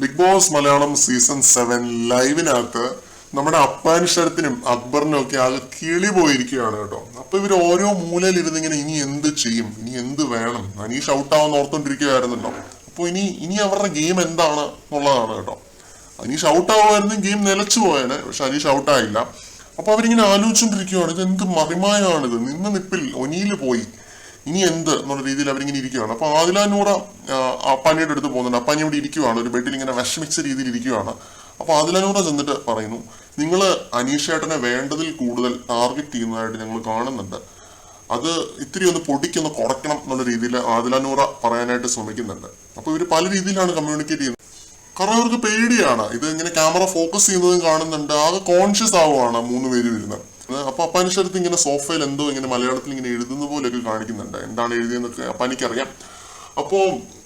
Big boss Malayalam season seven ലൈവിനകത്ത് നമ്മുടെ അപ്പാനിഷരത്തിനും അക്ബറിനും ഒക്കെ ആകെ കിളി പോയിരിക്കുകയാണ് കേട്ടോ. അപ്പൊ ഇവർ ഓരോ ഇങ്ങനെ ഇനി എന്ത് ചെയ്യും? ഇനി എന്ത് വേണം? അനീഷ് ഔട്ടാവെന്ന് ഓർത്തോണ്ടിരിക്കുകയായിരുന്നല്ലോ. അപ്പൊ ഇനി ഇനി അവരുടെ ഗെയിം എന്താണ് എന്നുള്ളതാണ് കേട്ടോ. അനീഷ് ഔട്ടാവുമായിരുന്നു ഗെയിം നിലച്ചു പോയേനെ പക്ഷെ അനീഷ് ഔട്ടായില്ല. അപ്പൊ അവരിങ്ങനെ ആലോചിച്ചുകൊണ്ടിരിക്കുകയാണ് ഇത് എന്ത് മറിമായമാണിത് നിന്ന നിപ്പിൽ ഒനിയിൽ പോയി. ഇനി എന്ത് എന്നുള്ള രീതിയിൽ അവരിങ്ങനെ ഇരിക്കുകയാണ്. അപ്പോൾ ആദില നൂറ ആ, അപ്പാനിയുടെ അടുത്ത് പോകുന്നുണ്ട്. അപ്പാനി ഇവിടെ ഇരിക്കുവാണ് ഒരു ബെഡിൽ ഇങ്ങനെ വിഷമിച്ച രീതിയിൽ ഇരിക്കുവാണ് അപ്പോൾ ആദില നൂറ ചെന്നിട്ട് പറയുന്നു നിങ്ങൾ അനീഷേട്ടനെ വേണ്ടതിൽ കൂടുതൽ ടാർഗറ്റ് ചെയ്യുന്നതായിട്ട് ഞങ്ങൾ കാണുന്നുണ്ട്. അത് ഇത്തിരി ഒന്ന് പൊടിക്കൊന്ന് കുറയ്ക്കണം എന്നുള്ള രീതിയിൽ ആദില നൂറ പറയാനായിട്ട് ശ്രമിക്കുന്നുണ്ട്. അപ്പോൾ ഇവർ പല രീതിയിലാണ് കമ്മ്യൂണിക്കേറ്റ് ചെയ്യുന്നത്. കാരണം അവർക്ക് പേടിയാണ്. ഇത് ഇങ്ങനെ ക്യാമറ ഫോക്കസ് ചെയ്യുന്നതും കാണുന്നുണ്ട്. ആകെ കോൺഷ്യസ് ആവുകയാണ് മൂന്ന് പേര് വരുന്നത്. അപ്പൊ അപ്പാനിഷടുത്ത് ഇങ്ങനെ സോഫയിൽ എന്തോ ഇങ്ങനെ മലയാളത്തിൽ ഇങ്ങനെ എഴുതുന്ന പോലെയൊക്കെ കാണിക്കുന്നുണ്ട്. എന്താണ് എഴുതിയെന്നൊക്കെ അപ്പാനിക്കറിയാം അപ്പോ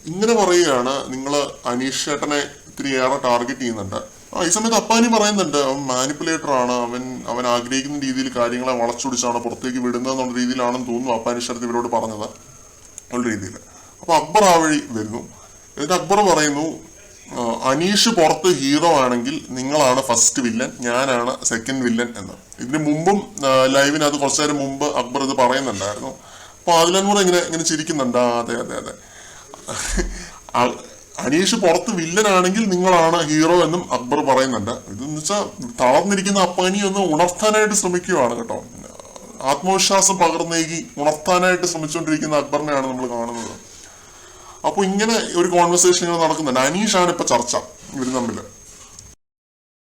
ഇങ്ങനെ പറയുകയാണ് നിങ്ങൾ അനീഷ് ചേട്ടനെ ഇത്തിരി ഏറെ ടാർഗറ്റ് ചെയ്യുന്നുണ്ട്. ആ ഈ സമയത്ത് അപ്പാനി പറയുന്നുണ്ട് അവൻ മാനിപ്പുലേറ്റർ ആണ്. അവൻ അവൻ ആഗ്രഹിക്കുന്ന രീതിയിൽ കാര്യങ്ങളെ വളച്ചൊടിച്ചാണ് പുറത്തേക്ക് വിടുന്നത് എന്നുള്ള രീതിയിലാണെന്ന് തോന്നുന്നു അപ്പാനി ശരത്ത് ഇവരോട് പറഞ്ഞത്. ഉള്ള രീതിയിൽ. അപ്പൊ അക്ബർ ആ വഴി വരുന്നു. എന്നിട്ട് അക്ബർ പറയുന്നു അനീഷ് പുറത്ത് ഹീറോ ആണെങ്കിൽ നിങ്ങളാണ് ഫസ്റ്റ് വില്ലൻ ഞാനാണ് സെക്കൻഡ് വില്ലൻ എന്ന്. ഇതിന് മുമ്പും ലൈവിന് അത് കുറച്ചു നേരം മുമ്പ് അക്ബർ ഇത് പറയുന്നുണ്ടായിരുന്നു. അപ്പൊ അതിലൂടെ ഇങ്ങനെ ഇങ്ങനെ ചിരിക്കുന്നുണ്ട്. ആ അതെ അതെ അതെ. അനീഷ് പുറത്ത് വില്ലൻ ആണെങ്കിൽ നിങ്ങളാണ് ഹീറോ എന്നും അക്ബർ പറയുന്നുണ്ട്. ഇതെന്ന് വെച്ചാൽ തളർന്നിരിക്കുന്ന അപ്പാനി ഒന്ന് ഉണർത്താനായിട്ട് ശ്രമിക്കുകയാണ് കേട്ടോ. ആത്മവിശ്വാസം പകർന്നേകി ഉണർത്താനായിട്ട് ശ്രമിച്ചുകൊണ്ടിരിക്കുന്ന അക്ബറിനെയാണ് നമ്മൾ കാണുന്നത്. അപ്പൊ ഇങ്ങനെ ഒരു കോൺവെർസേഷൻ ഇങ്ങനെ നടക്കുന്നുണ്ട്. അനീഷാണ് ഇപ്പൊ ചർച്ച. ഇവർ തമ്മിൽ